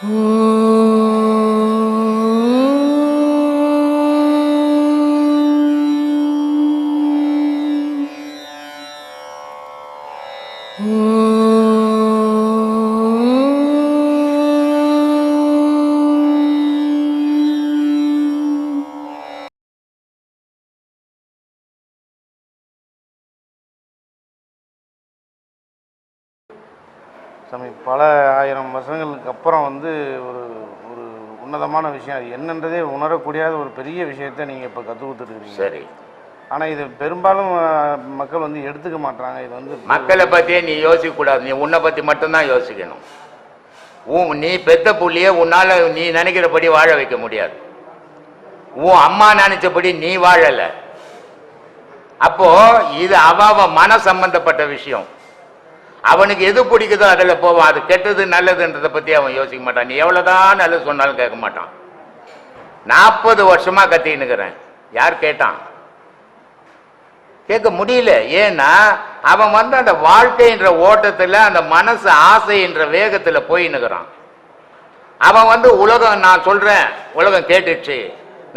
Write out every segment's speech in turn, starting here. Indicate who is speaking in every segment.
Speaker 1: சாமி உன்னதமான விஷயம். அது என்னன்றதே உணரக்கூடியாத ஒரு பெரிய விஷயத்தை நீங்கள் இப்போ கற்றுக் கொடுத்துருக்கீங்க
Speaker 2: சரி.
Speaker 1: ஆனால் இது பெரும்பாலும் மக்கள் வந்து எடுத்துக்க மாட்டாங்க இது வந்து
Speaker 2: மக்களை பத்தியே நீ யோசிக்க கூடாது. நீ உன்னை பத்தி மட்டும்தான் யோசிக்கணும். உன் நீ பெத்த புள்ளிய உன்னால நீ நினைக்கிறபடி வாழ வைக்க முடியாது. உன் அம்மா நினைச்சபடி நீ வாழல. அப்போ இது அவ அவ மன சம்பந்தப்பட்ட விஷயம். அவனுக்கு எது பிடிக்குதோ அதில் போவான். அது கெட்டது நல்லதுன்றதை பற்றி அவன் யோசிக்க மாட்டான். நீ எவ்வளோதான் நல்லது சொன்னாலும் கேட்க மாட்டான். நாற்பது வருஷமாக கத்தின்னுக்கிறேன். யார் கேட்டான்? கேட்க முடியல. ஏன்னா அவன் வந்து அந்த வாழ்க்கைன்ற ஓட்டத்தில் அந்த மனசு ஆசைன்ற வேகத்தில் போயின்னுக்கிறான். அவன் வந்து உலகம் நான் சொல்கிறேன் உலகம் கேட்டுச்சு.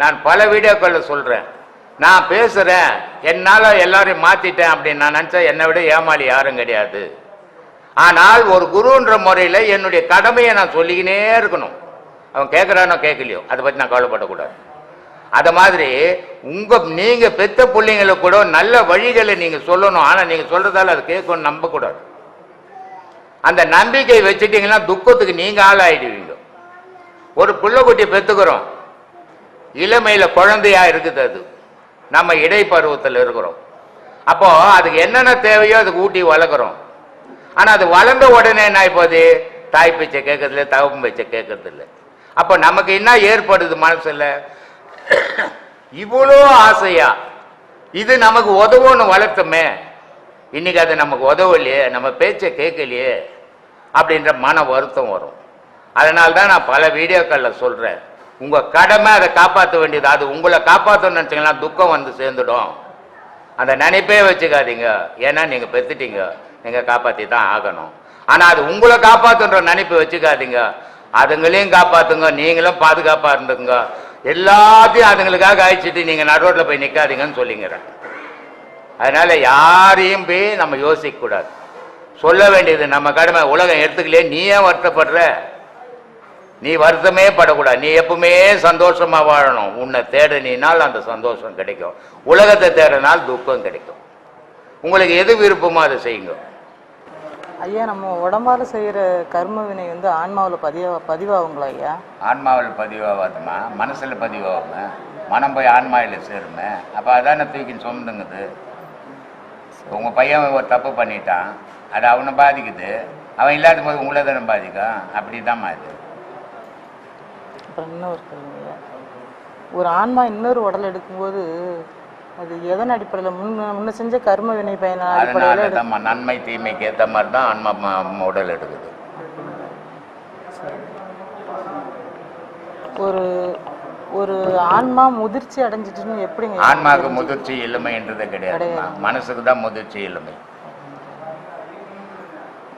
Speaker 2: நான் பல வீடியோக்களில் சொல்கிறேன் நான் பேசுகிறேன் என்னால் எல்லாரையும் மாற்றிட்டேன் அப்படின்னு நான் நினச்சா என்னை விட ஏமாளி யாரும் கிடையாது. ஆனால் ஒரு குருன்ற முறையில் என்னுடைய கடமையை நான் சொல்லிக்கினே இருக்கணும். அவன் கேட்குறானோ கேட்கலையோ அதை பற்றி நான் கவலைப்படக்கூடாது. அதை மாதிரி உங்கள் நீங்கள் பெத்த பிள்ளைங்களை கூட நல்ல வழிகளை நீங்கள் சொல்லணும். ஆனால் நீங்கள் சொல்கிறதால அது கேட்கணும் நம்பக்கூடாது. அந்த நம்பிக்கை வச்சுட்டீங்கன்னா துக்கத்துக்கு நீங்கள் ஆளாயிடுவீங்க. ஒரு புள்ளக்குட்டி பெற்றுக்கிறோம் இளமையில் குழந்தையா இருக்குது அது. நம்ம இடைப்பருவத்தில் இருக்கிறோம். அப்போது அதுக்கு என்னென்ன தேவையோ அதுக்கு ஊட்டி வளர்க்குறோம். ஆனா அது வளர்ந்த உடனே என்ன ஆயிப்போகுது? தாய் பேச்சை கேட்கறதில்ல தகவம் பேச்சை கேட்கறதில்ல. அப்போ நமக்கு என்ன ஏற்படுது மனசுல? இவ்வளோ ஆசையா? இது நமக்கு உதவும்னு வளர்த்தோமே. இன்னைக்கு அது நமக்கு உதவலையே நம்ம பேச்சை கேட்கலையே அப்படின்ற மன வருத்தம் வரும். அதனால தான் நான் பல வீடியோக்களில் சொல்கிறேன் உங்கள் கடமை அதை காப்பாற்ற வேண்டியது. அது உங்களை காப்பாற்றணும்னு நினச்சிங்கன்னா துக்கம் வந்து சேர்ந்துடும். அந்த நினைப்பே வச்சுக்காதீங்க. ஏன்னா நீங்கள் பெற்றுட்டீங்க நீங்கள் காப்பாற்றி தான் ஆகணும். ஆனால் அது உங்களை காப்பாற்றுன்ற நினைப்பு வச்சுக்காதீங்க. அதுங்களையும் காப்பாற்றுங்க நீங்களும் பாதுகாப்பாக இருந்துங்க எல்லாத்தையும் அதுங்களுக்காக அழிச்சிட்டு நீங்கள் நடுரோட்டில் போய் நிற்காதீங்கன்னு சொல்லிங்கிறேன். அதனால் யாரையும் போய் நம்ம யோசிக்கக்கூடாது சொல்ல வேண்டியது நம்ம கடமை. உலகம் எடுத்துக்கலையே நீ ஏன் வருத்தப்படுற? நீ வருத்தமே படக்கூடாது. நீ எப்பவுமே சந்தோஷமாக வாழணும். உன்னை தேடினால் அந்த சந்தோஷம் கிடைக்கும். உலகத்தை தேடினால் துக்கம் கிடைக்கும். உங்களுக்கு எது விருப்பமோ அதை செய்யுங்க.
Speaker 3: ஐயா நம்ம உடம்பால செய்யற கர்ம வினை வந்து ஆன்மாவுல பதிவா பதிவாகுங்களா ஐயா?
Speaker 2: ஆன்மாவில் பதிவாகாதுமா? மனசில் பதிவாகுமே? மனம் போய் ஆன்மாவில் சேருமே? அப்போ அதானே தூக்கி சுமந்துங்குது? உங்கள் பையன் ஒரு தப்பு பண்ணிட்டான். அது அவனை பாதிக்குது. அவன் இல்லாத போது உங்களை தானே பாதிக்கும்? அப்படி இது.
Speaker 3: அப்புறம் இன்னொரு ஒரு ஆன்மா இன்னொரு உடல் எடுக்கும்போது அது எதன் அடிப்படையில்? முன்ன முன்ன செஞ்ச கர்ம வினை பயன
Speaker 2: அதனால
Speaker 3: அடிப்படையில்
Speaker 2: தான் நன்மை தீமைக்கு ஏற்ற மாதிரி தான் ஆன்மா ம- உடல் எடுக்குது.
Speaker 3: ஒரு ஒரு ஆன்மா முதிர்ச்சி அடைஞ்சிட்டுன்னு எப்படிங்க
Speaker 2: ஆன்மாவுக்கு முதிர்ச்சி இளமைன்றது கிடையாது.
Speaker 3: கிடையாது.
Speaker 2: மனசுக்கு தான் முதிர்ச்சி இளமை.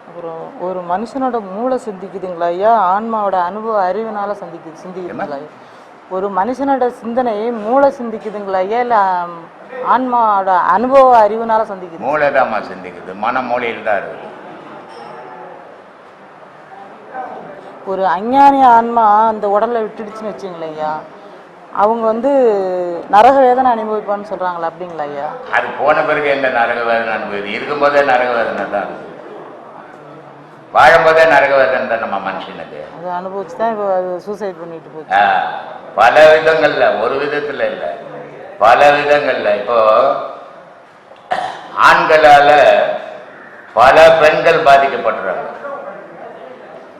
Speaker 3: அப்புறம் ஒரு மனுஷனோட மூளை சிந்திக்குதுங்களா ஐயா? ஆன்மாவோட அனுபவ அறிவினால சந்திக்குது சிந்திக்குதுங்களா ஐயா? ஒரு மனுஷனோட சிந்தனை மூளை சிந்திக்குதுங்களா? இல்லை ஆன்மாவோட அனுபவ அறிவினால சந்திக்குது?
Speaker 2: மூளை தான்மா சிந்திக்குது. மன மூலையில் தான் இருக்குது.
Speaker 3: ஒரு அஞ்ஞானி ஆன்மா அந்த உடலை விட்டுடுச்சுன்னு வச்சுங்களேன் ஐயா. அவங்க வந்து நரக வேதனை அனுபவிப்பான்னு சொல்றாங்களா அப்படிங்களா ஐயா?
Speaker 2: அது போன பிறகு எந்த நரக வேதனை அனுபவிது இருக்கும்போதே நரக வேதனை தான் வாழும்போதே நரக வேதனை தான் நம்ம மனுஷனுக்கு?
Speaker 3: அதை அனுபவிச்சு தான் இப்போ அது சூசைட் பண்ணிட்டு போச்சு.
Speaker 2: பல விதங்கள்ல ஒரு விதத்துல இல்ல. பல விதங்கள்ல. இப்போ ஆண்களால பல பெண்கள் பாதிக்கப்படுறாங்க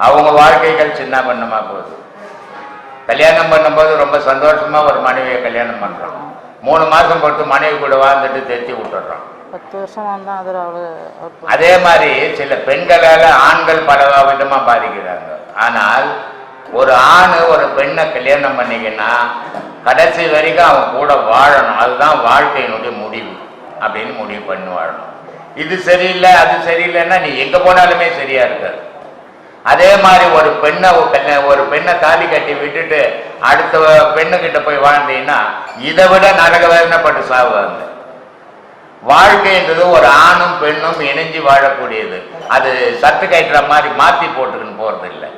Speaker 2: அவங்க வாழ்க்கைகள் சின்ன பண்ணமா போகுது. கல்யாணம் பண்ணும்போது ரொம்ப சந்தோஷமா ஒரு மனைவியை கல்யாணம் பண்றான் மூணு மாசம் பொறுத்து மனைவி கூட வாழ்ந்துட்டு தெத்தி
Speaker 3: அவர்
Speaker 2: அதே மாதிரி சில பெண்களால ஆண்கள் பல விதமா பாதிக்கிறாங்க. ஆனால் ஒரு ஆண் ஒரு பெண்ணை கல்யாணம் பண்ணிக்கினா கடைசி வரைக்கும் அவன் கூட வாழணும். அதுதான் வாழ்க்கையினுடைய முடிவு அப்படின்னு முடிவு பண்ணி வாழணும் இது சரியில்லை அது சரியில்லைன்னா நீ எங்க போனாலுமே சரியா இருக்காது. அதே மாதிரி ஒரு பெண்ணை ஒரு ஒரு பெண்ணை தாலி கட்டி விட்டுட்டு அடுத்த பெண்ணுகிட்ட போய் வாழ்ந்தீங்கன்னா இதை விட நரக வேதனைப்பட்டு சாவுவாங்க வாழ்க்கைன்றது ஒரு ஆணும் பெண்ணும் இணைஞ்சு வாழக்கூடியது. அது சத்து கட்டுற மாதிரி மாத்தி போட்டுக்கின்னு போறது இல்லை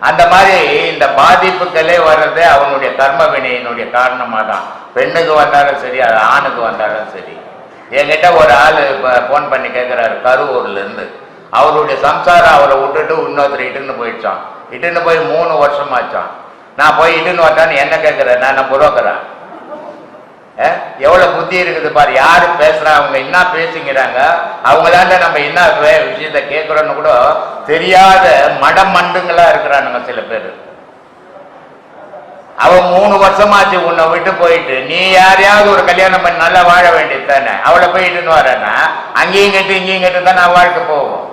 Speaker 2: அந்த மாதிரி இந்த பாதிப்புகளே வர்றது அவனுடைய கர்ம வினையினுடைய காரணமாக தான் பெண்ணுக்கு வந்தாலும் சரி அது ஆணுக்கு வந்தாலும் சரி. என்கிட்ட ஒரு ஆள் இப்போ ஃபோன் பண்ணி கேட்குறாரு கரூர்லேருந்து. அவருடைய சம்சாரம் அவரை விட்டுட்டு இன்னொருத்தர் இட்டுன்னு போயிடுச்சான் இட்டுன்னு போய் மூணு வருஷமாச்சான் நான் போய் இட்டுன்னு வந்தான்னு என்ன கேட்குறேன் நான் புரோக்கரேன் எவ்வளோ புத்தி இருக்குது பாரு யார் பேசுறா? அவங்க என்ன பேசுங்கிறாங்க அவங்களாண்ட நம்ம என்ன வே- விஷயத்த கேட்குறோன்னு கூட தெரியாத மடம் மண்டுங்களா இருக்கிறானுங்க சில பேர். அவன் மூணு வருஷமாச்சு உன்னை விட்டு போயிட்டு நீ யாரையாவது ஒரு கல்யாணம் பண்ணி நல்லா வாழ வேண்டியது தானே? அவளை போயிட்டுன்னு வரேன்னா அங்கேயும் கட்டு இங்கேயும் கட்டு தான் நான் வாழ்க்கை போவோம்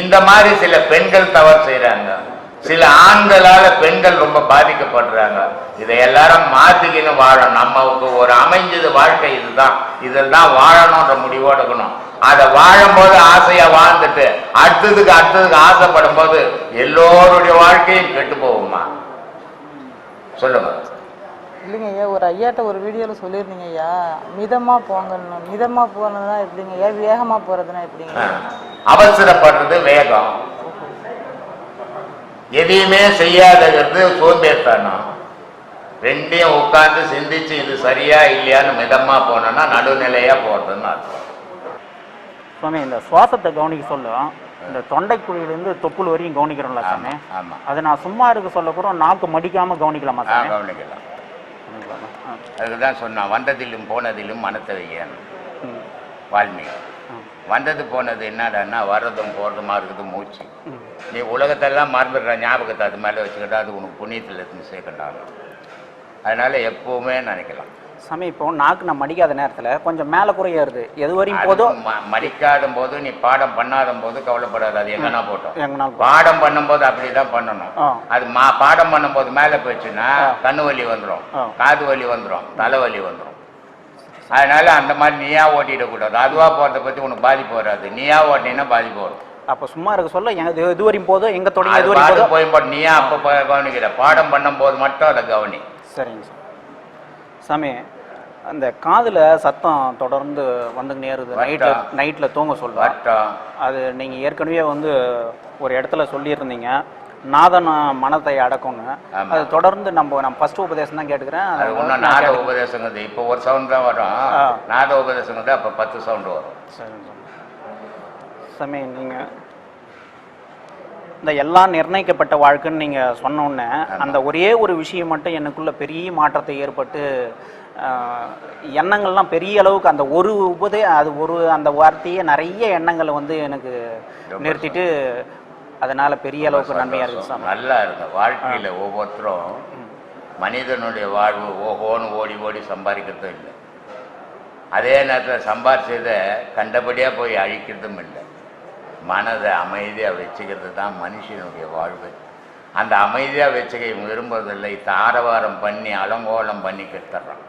Speaker 2: இந்த மாதிரி சில பெண்கள் தவறு செய்யறாங்க சில ஆண்களால பெண்கள் ரொம்ப பாதிக்கப்படுறாங்க. இதை எல்லாரும் மாத்திக்கின்னு வாழணும். நமக்கு ஒரு அமைஞ்சது வாழ்க்கை இதுதான். இதில் தான் வாழணுன்ற முடிவோடு இருக்கணும். அதை வாழும்போது ஆசையா வாழ்ந்துட்டு அடுத்ததுக்கு அடுத்ததுக்கு ஆசைப்படும் போது எல்லோருடைய வாழ்க்கையும் கெட்டு போகுமா சொல்லுங்க.
Speaker 3: இல்லைங்க ஐயா ஒரு ஐயாட்ட ஒரு வீடியோவில் சொல்லியிருந்தீங்க ஐயா. மிதமாக போங்கன்னு. மிதமாக போனதுனா எப்படிங்க ஐயா? வேகமாக போகிறதுனா எப்படிங்க.
Speaker 2: அவசரப்படுறது வேகம். எதையுமே செய்யாதது சோம்பேறித்தனம். ரெண்டையும் உட்கார்ந்து சிந்திச்சு இது சரியா இல்லையான்னு மிதமா போனோம்னா நடுநிலையா போறதுன்னு அர்த்தம்.
Speaker 4: சுவாமி இந்த சுவாசத்தை கவனிக்க சொல்லும் இந்த தொண்டைக்குழியிலேருந்து தொப்புள் வரையும் கவனிக்கிறோம்ல சாமி. அதை நான் சும்மா இருக்க சொல்ல கூட நாக்கு மடிக்காம கவனிக்கலாமா சாமி?
Speaker 2: கவனிக்கலாம். அதுக்கு தான் சொன்னான் வந்ததிலும் போனதிலும் மனத்தை வையன்னு
Speaker 4: ம்.
Speaker 2: வால்மீகி. வந்தது போனது என்னடான்னா வர்றதும் போறதுமா இருக்குது மூச்சு. நீ உலகத்தெல்லாம் மறந்துடுற ஞாபகத்தை அது மேலே வச்சுக்கிட்டா அது உனக்கு புண்ணியத்தில் இருந்து சேர்க்கண்டாங்க அதனால எப்பவுமே நினைக்கலாம்.
Speaker 4: சாமி இப்போ நாக்கு நான் மடிக்காத நேரத்துல கொஞ்சம் மேல குறைய ஏறுது. எது வரையும் போதோ
Speaker 2: அது ம- மடிக்காத போது நீ பாடம் பண்ணாத போது கவலைப்படாது அது எங்கன்னா போட்டோம்.
Speaker 4: எங்கனாலும் போ-
Speaker 2: பாடம் பண்ணும்போது அப்படிதான் பண்ணணும்.
Speaker 4: ஆ.
Speaker 2: அது மா பாடம் பண்ணும்போது மேல போச்சுன்னா
Speaker 4: ஆ.
Speaker 2: கண்ணு வலி வந்துடும். காது வலி வந்துடும் தலைவலி வந்துடும் அதனால அந்த மாதிரி நீயா ஓட்டிடக்கூடாது அதுவா போறதை பத்தி உனக்கு பாதிப்பு வராது. நீயா ஓட்டினா பாதிப்பு வரும்.
Speaker 4: அப்ப சும்மா இருக்க சொல்ல எங்க வரையும் போதோ எங்க தொடங்கி எது வரையும் போதோ
Speaker 2: போய் போட்டு நீயா அப்ப கவனிக்கிற. பாடம் பண்ணும்போது மட்டும் அதை கவனி.
Speaker 4: சரிங்க சார். சாமி அந்த காதுல சத்தம் தொடர்ந்து வந்துக்கினே இருக்குது நைட்ல
Speaker 2: வட்டம்.
Speaker 4: நைட்ல தூங்க சொல்லுவேன் அது நீங்கள் ஏற்கனவே வந்து ஒரு இடத்துல சொல்லியிருந்தீங்க நாதன மனத்தை அடக்கும்னு. அது தொடர்ந்து நம்ம நான் ஃபர்ஸ்ட் உபதேசம் தான் கேட்டுக்கிறேன்
Speaker 2: அது
Speaker 4: நான்
Speaker 2: நாத. உபதேசங்கிறது இப்போ ஒரு சவுண்ட் தான் வரும். நாத உபதேசங்கிறது அப்ப பத்து சவுண்ட் வரும்
Speaker 4: சரிங்க சாமி. சாமி நீங்கள் இந்த எல்லாம் நிர்ணயிக்கப்பட்ட வாழ்க்கைன்னு நீங்கள் சொன்ன உடனே
Speaker 2: ஆமா.
Speaker 4: அந்த ஒரே ஒரு விஷயம் மட்டும் எனக்குள்ள பெரிய மாற்றத்தை ஏற்பட்டு எண்ணங்கள்லாம் பெரிய அளவுக்கு அந்த ஒரு உபதே அது ஒரு அந்த வார்த்தையே நிறைய எண்ணங்களை வந்து எனக்கு நிறுத்திட்டு அதனால பெரிய அளவுக்கு நன்மையாக இருக்குது சாமி.
Speaker 2: நல்லா இருக்கு வாழ்க்கையில ஒவ்வொருத்தரும் மனிதனுடைய வாழ்வு ஓஹோன்னு ஓடி ஓடி சம்பாதிக்கிறதும் இல்லை. அதே நேரத்தில் சம்பாரிச்சதை கண்டபடியா போய் அழிக்கிறதும் இல்லை. மனதை அமைதியா வச்சுக்கிறது தான் மனுஷனுடைய வாழ்வு. அந்த அமைதியா வச்சுக்க இவன் விரும்புறதில்லை. தாரவாரம் பண்ணி அலங்கோலம் பண்ணி கெட்டுறான்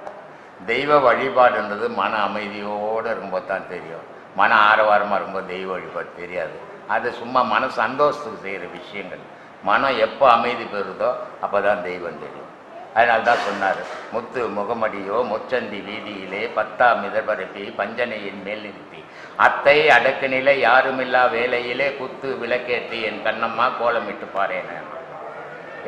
Speaker 2: தெய்வ வழிபாடுன்றது மன அமைதியோடு இருக்கும்போது தான் தெரியும். மன ஆரவாரமாக இருக்கும்போது தெய்வ வழிபாடு தெரியாது. அது சும்மா மன சந்தோஷத்துக்கு செய்கிற விஷயங்கள். மனம் எப்போ அமைதி பெறுதோ அப்போ தான் தெய்வம் தெரியும். அதனால தான் சொன்னார் முத்து முகமடியோ முச்சந்தி வீதியிலே பத்தா மிதபரப்பி பஞ்சனையின் மேல் நிறுத்தி. அத்தை அடக்குநிலை யாருமில்லா வேலையிலே குத்து விளக்கேற்றி என் கண்ணம்மா கோலமிட்டு பாறேன்னு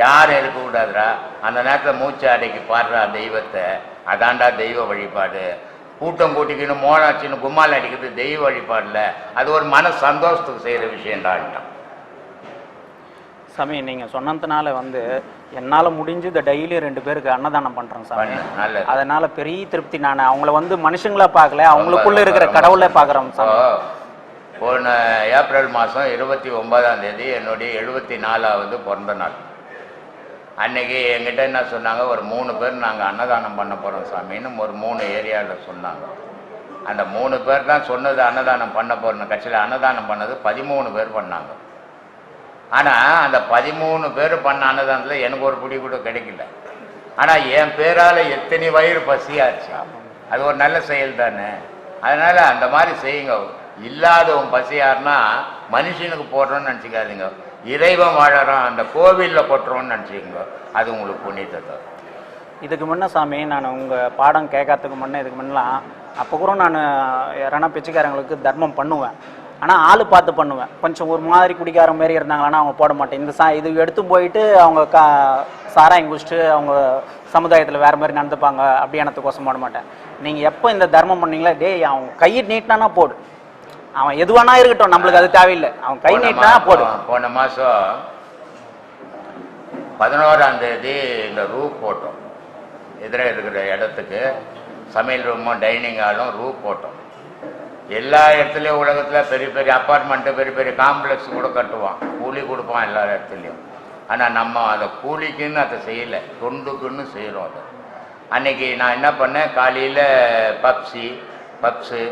Speaker 2: யாரும் இருக்கக்கூடாதுடா அந்த நேரத்தில் மூச்சு அடக்கி பாடுறா தெய்வத்தை. அதான்டா தெய்வ வழிபாடு. கூட்டம் கூட்டிக்கின்னு மோனாச்சின்னு கும்மால் அடிக்கிறது தெய்வ வழிபாடுல. அது ஒரு மன சந்தோஷத்துக்கு செய்கிற விஷயம்டான்ட்டான்
Speaker 4: சாமி நீங்கள் சொன்னதுனால வந்து என்னால் முடிஞ்சு இந்த டெய்லி ரெண்டு பேருக்கு அன்னதானம் பண்ணுறேன் சாமி. அதனால பெரிய திருப்தி நான். அவங்கள வந்து மனுஷங்களா பார்க்கல அவங்களுக்குள்ள இருக்கிற கடவுளை பார்க்குறோம் சாமி.
Speaker 2: போன ஏப்ரல் மாதம் இருபத்தி ஒன்பதாம் தேதி என்னுடைய எழுபத்தி நாலாவது பிறந்த நாள். அன்னைக்கு என்கிட்ட என்ன சொன்னாங்க ஒரு மூணு பேர் நாங்கள் அன்னதானம் பண்ண போகிறோம் சாமின்னு ஒரு மூணு ஏரியாவில் சொன்னாங்க. அந்த மூணு பேர் தான் சொன்னது அன்னதானம் பண்ண போகிறோம் கட்சியில் அன்னதானம் பண்ணது பதிமூணு பேர் பண்ணாங்க. ஆனால் அந்த பதிமூணு பேர் பண்ண அன்னதானத்தில் எனக்கு ஒரு பிடி கூட கிடைக்கல. ஆனால் என் பேரால் எத்தனை வயிறு பசியாச்சு. அது ஒரு நல்ல செயல் தானே. அதனால் அந்த மாதிரி செய்யுங்க. இல்லாதவன் பசியாருன்னா மனுஷனுக்கு போடுறோன்னு நினச்சிக்காதீங்க. இறைவன் வாழறான் அந்த கோவிலில் கொட்டுறோன்னு நினச்சிக்கோங்க. அது உங்களுக்கு புண்ணியத்தை
Speaker 4: இதுக்கு முன்ன சாமி நான் உங்கள் பாடம் கேட்கறதுக்கு முன்னே இதுக்கு முன்னலாம் அப்போ கூட நான் யாரானா பிச்சைக்காரங்களுக்கு தர்மம் பண்ணுவேன். ஆனால் ஆள் பார்த்து பண்ணுவேன். கொஞ்சம் ஒரு மாதிரி குடிக்கார மாதிரி இருந்தாங்கன்னா அவங்க போட மாட்டேன். இந்த சா இது எடுத்து போயிட்டு அவங்க கா சாராயம் குடிச்சிட்டு அவங்க சமுதாயத்தில் வேறு மாதிரி நடந்துப்பாங்க அப்படி போட மாட்டேன். நீங்கள் எப்போ இந்த தர்மம் பண்ணீங்களா டேய் அவங்க கையை நீட்டினானா போடு. அவன் எதுவானா இருக்கட்டும் நம்மளுக்கு அது தேவையில்லை. அவன் கை நீட்டினா போடு
Speaker 2: மாசம்- போன மாதம் பதினோராம் தேதி இந்த ரூப் போட்டோம். எதிரே இருக்கிற இடத்துக்கு சமையல் ரூமும் டைனிங் ஹாலும் ரூப் போட்டோம். எல்லா இடத்துலையும் உலகத்தில் பெரிய பெரிய அப்பார்ட்மெண்ட்டு பெரிய பெரிய காம்ப்ளெக்ஸ் கூட கட்டுவான். கூலி கொடுப்பான் எல்லா இடத்துலையும். ஆனால் நம்ம அதை கூலிக்குன்னு அதை செய்யலை. தொண்டுக்குன்னு செய்கிறோம் அதை. அன்னைக்கு நான் என்ன பண்ணேன்? காலையில் பப்ஸி பப்ஸு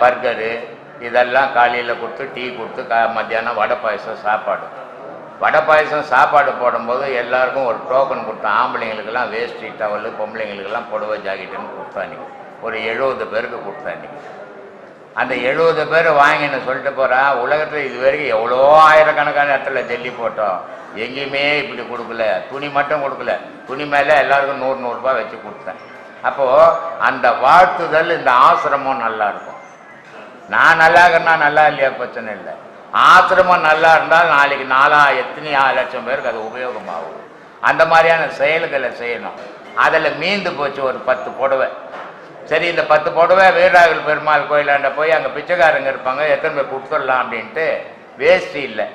Speaker 2: பர்கரு இதெல்லாம் காலையில் கொடுத்து டீ கொடுத்து கா மத்தியானம் வடை பாயசம் சாப்பாடு. வடை பாயசம் சாப்பாடு போடும்போது எல்லாருக்கும் ஒரு டோக்கன் கொடுத்தேன். ஆம்பளைங்களுக்கெல்லாம் வேஷ்டி டவலு பொம்பளைங்களுக்கெல்லாம் புடவை ஜாக்கெட்டுன்னு கொடுத்தாங்க ஒரு எழுபது பேருக்கு கொடுத்தாங்க அந்த எழுபது பேர் வாங்கின்னு சொல்லிட்டு போகிறா உலகத்தில் இது வரைக்கும் எவ்வளோ ஆயிரக்கணக்கான இடத்துல ஜல்லி போட்டோம். எங்கேயுமே இப்படி கொடுக்கல. துணி மட்டும் கொடுக்கல. துணி மேலே எல்லாருக்கும் நூறு நூறுரூபா வச்சு கொடுத்தேன். அப்போது அந்த வாழ்த்துதல் இந்த ஆசிரமம் நல்லா இருக்கும். நான் நல்லா இருக்கிறனா நல்லா இல்லையா? பிரச்சனை இல்லை. ஆசிரமம் நல்லா இருந்தால் நாளைக்கு நாலா எத்தனை ஆறு லட்சம் பேருக்கு அது உபயோகமாகும். அந்த மாதிரியான செயல்களை செய்யணும். அதில் மீந்து போச்சு ஒரு பத்து புடவை. சரி இந்த பத்து புடவை வீரராகல் பெருமாள் கோயிலாண்ட போய் அங்கே பிச்சைக்காரங்க இருப்பாங்க எத்தனை பேர் கொடுத்துடலாம் அப்படின்ட்டு வேஷ்டி இல்லை.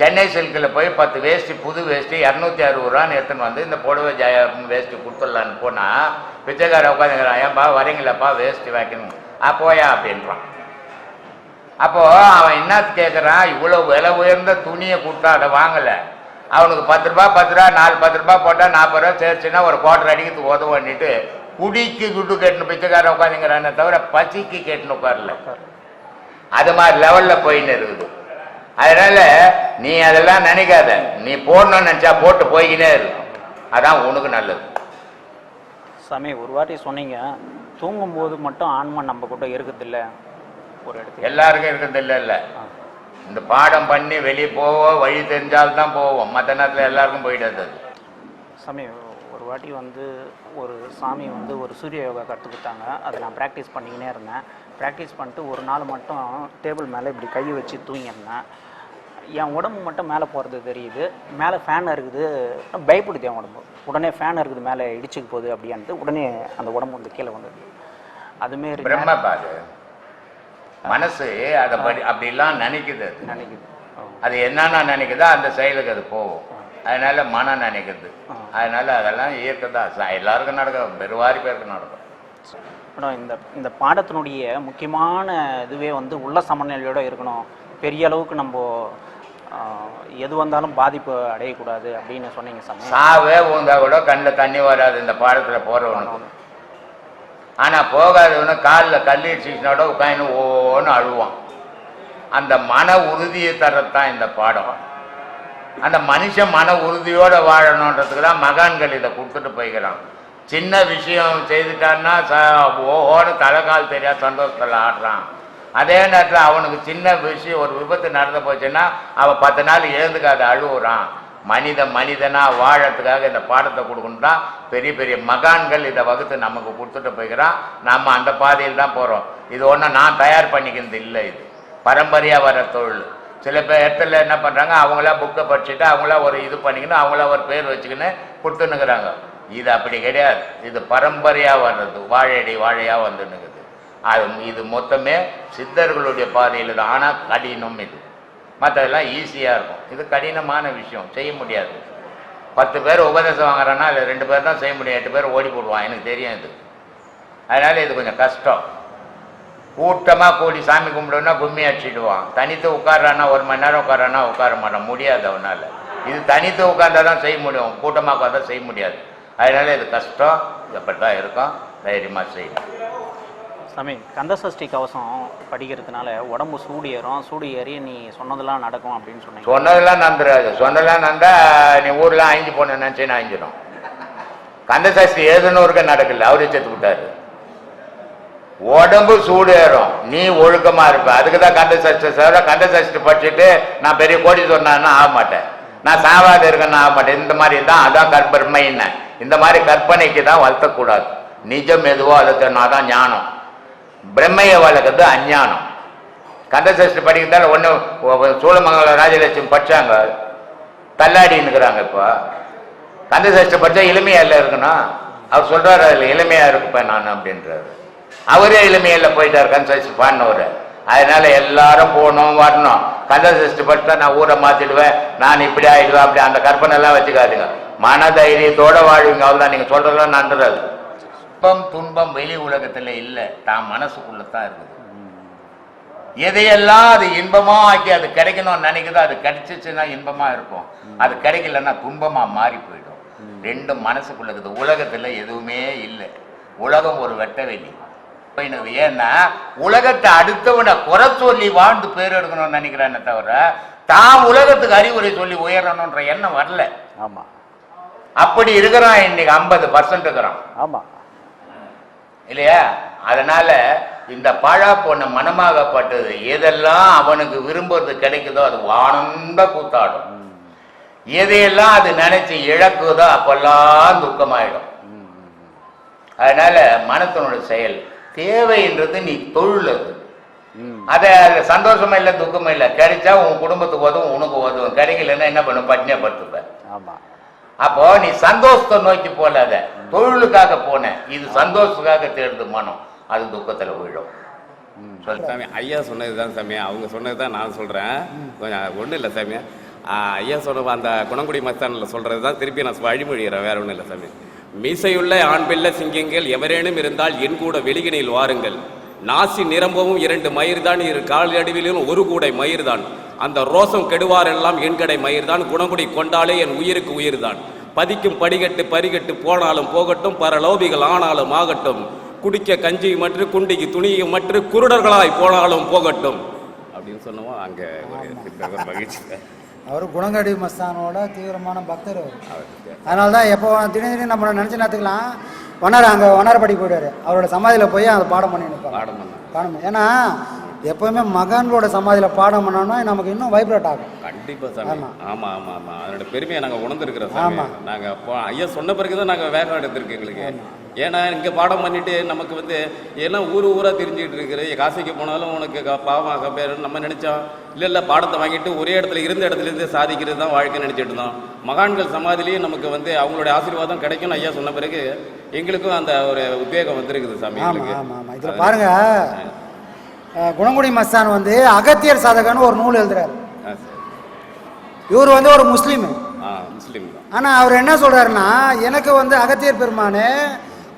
Speaker 2: சென்னை சில்கில் போய் பத்து வேஷ்டி புது வேஷ்டி இரநூத்தி அறுபது ரூபான்னு எடுத்துன்னு வந்து இந்த புடவை ஜெய வேஷ்டி கொடுத்துடலான்னு போனால் பிச்சைக்கார உட்காந்துங்கிறான் ஏன்பா வரீங்களாப்பா வேஷ்டி வைக்கணும் ஆ போயா அப்படின்றான். அப்போ அவன் என்ன கேட்குறான் இவ்வளோ விலை உயர்ந்த துணியை கொடுத்தா அதை வாங்கலை. அவனுக்கு பத்து ரூபா பத்து ரூபா நாலு பத்து ரூபா போட்டால் நாற்பது ரூபா சேர்ச்சுன்னா ஒரு குவார்டர் அடிக்கிறதுக்கு உதவன்னிட்டு குடிக்கு குட்டு கேட்டுன்னு பிச்சைக்காரன் உட்காந்துங்கிறானே தவிர பசிக்கு கேட்டுன்னு உட்காரல. அது மாதிரி லெவலில் போயின்னு இருக்குது. அதனால நீ அதெல்லாம் நினைக்காத. நீ போடணும்னு நினச்சா போட்டு போய்கினே இருக்கும் அதான் உனக்கு நல்லது.
Speaker 4: சாமி ஒரு வாட்டி சொன்னீங்க. தூங்கும்போது மட்டும் ஆன்மா நம்ம கூட இருக்குதில்ல ஒரு இடத்துல
Speaker 2: எல்லாருக்கும் இருக்கிறது இல்லை இல்லை. இந்த பாடம் பண்ணி வெளியே போவோம் வழி தெரிஞ்சால்தான் போவோம். மற்ற நேரத்தில் எல்லாருக்கும் போயிடாது அது.
Speaker 4: சாமி ஒரு வாட்டி வந்து ஒரு சாமி வந்து ஒரு சூரிய யோகா கற்றுக் கொடுத்தாங்க அதை நான் ப்ராக்டிஸ் பண்ணிக்கினே இருந்தேன். ப்ராக்டிஸ் பண்ணிட்டு ஒரு நாள் மட்டும் டேபிள் மேலே இப்படி கை வச்சு தூங்கியிருந்தேன். என் உடம்பு மட்டும் மேலே போகிறது தெரியுது. மேலே ஃபேன் இருக்குது. பயப்படுது என் உடம்பு. உடனே ஃபேன் இருக்குது மேலே இடிச்சுக்கு போகுது அப்படின்ட்டு உடனே அந்த உடம்பு வந்து கீழே வந்தது. அதுமாரி
Speaker 2: மனசு அதை படி அப்படிலாம் நினைக்குது அது.
Speaker 4: நினைக்குது.
Speaker 2: அது என்னென்ன நினைக்குதோ அந்த செயலுக்கு அது போகும். அதனால மனம் நினைக்குது. அதனால அதெல்லாம் இயற்கை தான். எல்லாருக்கும் நடக்கும். பெருவாரி பேருக்கு நடக்கும்.
Speaker 4: மேடம் இந்த இந்த பாடத்தினுடைய முக்கியமான இதுவே வந்து உள்ள சமநிலையோட இருக்கணும். பெரிய அளவுக்கு நம்ம எது வந்தாலும் பாதிப்பு அடையக்கூடாது அப்படின்னு சொன்னீங்க சாமி.
Speaker 2: சாவே ஊந்தா கூட கண்ணில் தண்ணி வராது இந்த பாடத்தில் போகிறவனுக்கு ஆனால் போகாதவன காலில் கல்லீச்சினோட உட்காந்து ஓன்னு அழுவான். அந்த மன உறுதியை தரத்தான் இந்த பாடம். அந்த மனுஷன் மன உறுதியோடு வாழணுன்றதுக்கு தான் மகான்கள் இதை கொடுத்துட்டு போய்க்கிறான். சின்ன விஷயம் செய்துட்டான்னா ச ஓஹோன்னு தலைகால் தெரியாத சந்தோஷத்தில் ஆடுறான். அதே நேரத்தில் அவனுக்கு சின்ன விஷயம் ஒரு விபத்து நடந்து போச்சுன்னா அவன் பத்து நாள் எழுந்துக்காத அழுவுறான். மனித மனிதனாக வாழறதுக்காக இந்த பாடத்தை கொடுக்கணும்னா பெரிய பெரிய மகான்கள் இதை வகுத்து நமக்கு கொடுத்துட்டு போய்க்கிறான். நம்ம அந்த பாதையில் தான் போகிறோம் இது ஒன்றும் நான் தயார் பண்ணிக்கிறது இல்லை இது. பரம்பரையாக வர தொழில். சில பேர் இடத்துல என்ன பண்ணுறாங்க அவங்களா புக்கை படிச்சுட்டு அவங்களா ஒரு இது பண்ணிக்கின்னு அவங்களா ஒரு பேர் வச்சுக்கின்னு கொடுத்துனுக்குறாங்க இது அப்படி கிடையாது. இது பரம்பரையாக வர்றது. வாழையடி வாழையாக வந்துன்னுக்குது. அது இது மொத்தமே சித்தர்களுடைய பாதையில் தான். ஆனால் கடினம் இது. மற்றதெல்லாம் ஈஸியாக இருக்கும். இது கடினமான விஷயம். செய்ய முடியாது. பத்து பேர் உபதேசம் வாங்குறேன்னா அதில் ரெண்டு பேர் தான் செய்ய முடியும். எட்டு பேர் ஓடி போடுவான் எனக்கு தெரியும் இது. அதனால் இது கொஞ்சம் கஷ்டம். கூட்டமாக கூடி சாமி கும்பிடுன்னா கும்மி அடிச்சிடுவான். தனித்து உட்கார்றான்னா ஒரு மணி நேரம் உட்கார்றான்னா உட்கார மாட்டான். முடியாது அவனால். இது தனித்து உட்கார்ந்தா தான் செய்ய முடியும். கூட்டமாக உட்காந்தா செய்ய முடியாது. அதனால் இது கஷ்டம். எப்படி தான் இருக்கும். தைரியமாக செய்யணும்.
Speaker 4: சாமி கந்தசஷ்டி கவசம் படிக்கிறதுனால உடம்பு சூடு ஏறும் சூடு ஏறி நீ சொன்னதெல்லாம் நடக்கும் அப்படின்னு சொன்னீங்க.
Speaker 2: சொன்னதெல்லாம் நடந்துடாது சொன்னதெல்லாம் நடந்தா நீ ஊர்லாம் அழிஞ்சு போன நினச்சி நான் அழிஞ்சிடும். கந்த சஷ்டி நடக்கல. அவரே செத்து விட்டாரு உடம்பு சூடு ஏறும் நீ ஒழுக்கமா இருப்ப. அதுக்கு தான் கந்தசஷ்டி சார். கந்த சஷ்டி படிச்சுட்டு நான் பெரிய கோடி சொன்னான்னு ஆக மாட்டேன். நான் சாவாத இருக்கேன்னு ஆக மாட்டேன். இந்த மாதிரி தான் அதான் கற்பனைன்னு இந்த மாதிரி கற்பனைக்கு தான் வளர்த்தக்கூடாது. நிஜம் எதுவோ அதுக்கு நான் தான் ஞானம். பிரம்மையை வழக்கத்து அஞ்ஞானம். கந்த சஷ்டி படிக்கிறதால ஒன்று சூழமங்கலம் ராஜலட்சுமி படிச்சாங்க. தள்ளாடின்னுக்குறாங்க இப்போ. கந்த படித்தா படிச்சா இளமையா இல்லை இருக்கணும். அவர் சொல்றாரு அதில் இளமையா இருப்பேன் நான் அப்படின்றாரு. அவரே இளமையில போயிட்டார் கந்தசஷ்டி பாடினவர். அதனால எல்லாரும் போகணும் வரணும். கந்த படித்தா நான் ஊரை மாத்திடுவேன் நான் இப்படி ஆயிடுவேன் அப்படி அந்த கற்பனை எல்லாம் வச்சுக்காதுங்க. மன தைரியத்தோட வாழ்வீங்க அவ்வளோதான் நீங்க சொல்றதெல்லாம் நன்றது. துன்பம் துன்பம் வெளி உலகத்துல இல்லை. தான் மனசுக்குள்ள தான் இருக்குது. எதையெல்லாம் அது இன்பமா ஆக்கி அது கிடைக்கணும்னு நினைக்குதோ அது கிடைச்சிச்சுன்னா இன்பமா இருக்கும். அது கிடைக்கலன்னா துன்பமா மாறி போயிடும். ரெண்டும் மனசுக்குள்ள இருக்குது. உலகத்துல எதுவுமே இல்லை. உலகம் ஒரு வெட்ட வெளி போயினது. ஏன்னா உலகத்தை அடுத்தவனை குறை சொல்லி வாழ்ந்து பேர் எடுக்கணும்னு நினைக்கிறானே தவிர தான் உலகத்துக்கு அறிவுரை சொல்லி உயரணுன்ற எண்ணம் வரல.
Speaker 4: ஆமா.
Speaker 2: அப்படி இருக்கிறான் இன்னைக்கு ஐம்பது பர்சன்ட் இருக்கிறான்.
Speaker 4: ஆமா.
Speaker 2: இல்லையா? அதனால இந்த பழா பொண்ணு மனமாகப்பட்டது எதெல்லாம் அவனுக்கு விரும்புறது கிடைக்குதோ அது வானந்த கூத்தாடும். எதையெல்லாம் அது நினைச்சு இழக்குதோ அப்பெல்லாம் துக்கமாயிடும். அதனால மனத்தினோட செயல் தேவைன்றது நீ தொழில் அது. அதை சந்தோஷமா இல்லை துக்கமா இல்லை கிடைச்சா உன் குடும்பத்துக்கு உதவும் உனக்கு உதவும். கிடைக்கலன்னா என்ன பண்ணும்? பட்னியா படுத்துப்ப.
Speaker 4: ஆமா.
Speaker 2: அப்போ நீ சந்தோஷத்தை நோக்கி போலாத தொழிலுக்காக போன. இது சந்தோஷத்துக்காக தேடுது மனம். அது துக்கத்துல விழும்.
Speaker 5: சாமி ஐயா சொன்னது தான் சாமி. அவங்க சொன்னது தான் நான் சொல்கிறேன் கொஞ்சம் ஒன்றும் இல்லை சாமி. ஐயா சொன்ன அந்த குணங்குடி மஸ்தானில் சொல்கிறது தான் திருப்பி நான் வழிமொழிகிறேன் வேற ஒன்றும் இல்லை சாமி. மீசையுள்ள ஆண் பிள்ளை சிங்கங்கள் எவரேனும் இருந்தால் என் கூட வெளிகினில் வாருங்கள். நாசி நிரம்பவும் இரண்டு மயிர்தான். இரு கால் அடிவிலும் ஒரு கூடை மயிர்தான். அந்த ரோசம் கெடுவாரெல்லாம் என் கடை மயிர்தான். குணங்குடி கொண்டாலே என் உயிருக்கு உயிர்தான். பதிக்கும் படிகட்டு பரிகட்டு போனாலும் போகட்டும் பரலோபிகள் ஆனாலும் ஆகட்டும். குடிக்க கஞ்சி மற்ற குண்டிக்கு துணியை மற்ற குருடர்களாய் போனாலும் போகட்டும். அப்படின்னு சொன்னோம் அங்க ஒரு மகிழ்ச்சி.
Speaker 6: அவர் குணங்கடி மஸ்தானோட தீவிரமான பக்தர் அவர். அதனால தான் எப்போ திடீர்னு திடீர்னு நம்ம நினச்சி நேரத்துக்கலாம் வண்ணார் அங்கே வண்ணாரப்படி போயிடுவார். அவரோட சமாதியில் போய் அந்த பாடம் பண்ணி
Speaker 5: பாடம் பண்ண
Speaker 6: பாடம் ஏன்னா எப்போவுமே மகான்களோட சமாதியில் பாடம் பண்ணோம்னா நமக்கு இன்னும் வைப்ரேட் ஆகும்.
Speaker 5: கண்டிப்பா சாமி.
Speaker 6: ஆமா.
Speaker 5: ஆமா ஆமா ஆமா. அதோட பெருமையை நாங்க உணர்ந்துருக்கிறோம் சாமி.
Speaker 6: ஆமா.
Speaker 5: நாங்க அப்போ ஐயா சொன்ன பிறகுதான் நாங்க வேகம் எடுத்திருக்கு எங்களுக்கு. ஏன்னா இங்க பாடம் பண்ணிட்டு நமக்கு வந்து ஏன்னா ஊர் ஊரா தெரிஞ்சுக்கிட்டு இருக்கிற காசிக்கு போனாலும் உனக்கு பாவம் பேர் நம்ம நினைச்சோம் இல்ல இல்ல பாடத்தை வாங்கிட்டு ஒரே இடத்துல இருந்த இடத்துல இருந்து சாதிக்கிறது தான் வாழ்க்கை நினைச்சிட்டு இருந்தோம். மகான்கள் சமாதிலையும் நமக்கு வந்து அவங்களுடைய ஆசீர்வாதம் கிடைக்கும்னு ஐயா சொன்ன பிறகு எங்களுக்கும் அந்த ஒரு உத்வேகம் வந்திருக்குது சாமி
Speaker 6: ஆமாம் ஆமாம் ஆமாம் இதில் குணங்குடி மஸ்தான் வந்து அகத்தியர் சாதகன்னு ஒரு நூல் எழுதுறாரு. இவர் வந்து ஒரு முஸ்லீம்.
Speaker 5: முஸ்லீம்
Speaker 6: ஆனால் அவர் என்ன சொல்றாருன்னா எனக்கு வந்து அகத்தியர் பெருமானு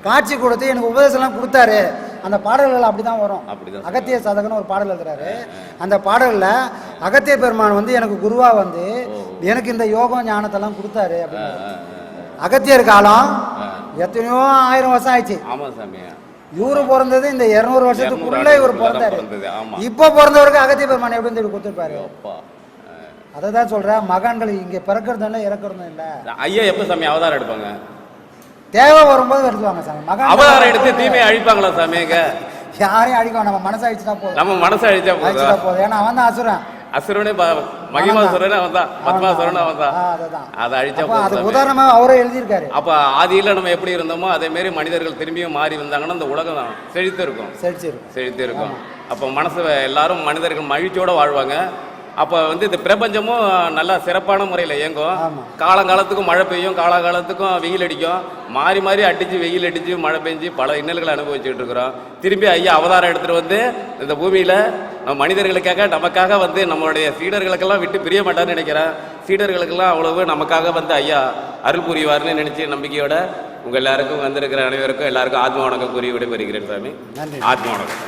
Speaker 6: காட்சி கொடுத்து எனக்கு உபதேசம்லாம் கொடுத்தாரு. அந்த பாடல்கள் அப்படி தான் வரும்.
Speaker 5: அப்படிதான்
Speaker 6: அகத்தியர் சாதகன்னு ஒரு பாடல் எழுதுறாரு. அந்த பாடலில் அகத்தியர் பெருமான் வந்து எனக்கு குருவா வந்து எனக்கு இந்த யோகம் ஞானத்தெல்லாம் கொடுத்தாரு அப்படின்னு. அகத்தியர் காலம் எத்தனையோ ஆயிரம் வருஷம் ஆயிடுச்சு.
Speaker 5: சாமி
Speaker 6: இவரு பிறந்தது இந்த இருநூறு வருஷத்துக்குள்ள இவர் பிறந்தாரு. இப்போ பிறந்தவருக்கு அகத்திய பெருமான் எப்படி சொல்லி கொடுத்துருப்பாரு.
Speaker 5: அப்பா
Speaker 6: அதை தான் சொல்றேன். மகான்கள் இங்க பிறக்கிறதும் இல்லை இறக்குறதும் இல்லை.
Speaker 5: ஐயா எப்ப சாமி? அவதாரம் எடுப்பாங்க.
Speaker 6: தேவை வரும்போது எடுத்துவாங்க சாமி. மகான்
Speaker 5: அவதாரம் எடுத்து தீமையை அழிப்பாங்களா சாமி
Speaker 6: யாரையும் அடிக்கும் நம்ம மனசை அழிச்சுட்டா போதும்.
Speaker 5: நம்ம மனசை அழிச்சா
Speaker 6: அழிச்சுட்டா
Speaker 5: போதும்.
Speaker 6: ஏன்னா அவன் தான் அசுரன்.
Speaker 5: அசுரனே ப- மகிமாசுரனே அவன் தான். பத்மாசுரனே அவன் தான். அதை அழிச்சா
Speaker 6: அது. உதாரணமா அவரே எழுதியிருக்காரு.
Speaker 5: அப்ப ஆதியில நம்ம எப்படி இருந்தோமோ அதே மாதிரி மனிதர்கள் திரும்பியும் மாறி வந்தாங்கன்னா இந்த உலகம் செழித்து இருக்கும் செழித்து இருக்கும் அப்போ மனசு எல்லாரும் மனிதர்கள் மகிழ்ச்சியோட வாழ்வாங்க. அப்போ வந்து இந்த பிரபஞ்சமும் நல்லா சிறப்பான முறையில் இயங்கும். காலங்காலத்துக்கும் மழை பெய்யும் காலகாலத்துக்கும் வெயில் அடிக்கும். மாறி மாறி அடிச்சு வெயில் அடிச்சு மழை பெஞ்சு பல இன்னல்களை அனுபவிச்சுட்டு இருக்கிறோம். திரும்பி ஐயா அவதாரம் எடுத்துட்டு வந்து இந்த பூமியில நம்ம மனிதர்களுக்காக நமக்காக வந்து நம்மளுடைய சீடர்களுக்கெல்லாம் விட்டு பிரிய மாட்டார்னு நினைக்கிறேன். சீடர்களுக்கெல்லாம் அவ்வளவு நமக்காக வந்து ஐயா அருள் புரிவார்னு நினைச்சு நம்பிக்கையோட உங்க எல்லாருக்கும் வந்திருக்கிற அனைவருக்கும் எல்லாருக்கும் ஆத்ம வணக்கம் கூறி விடைபெறுகிறேன் சாமி. ஆத்ம வணக்கம்.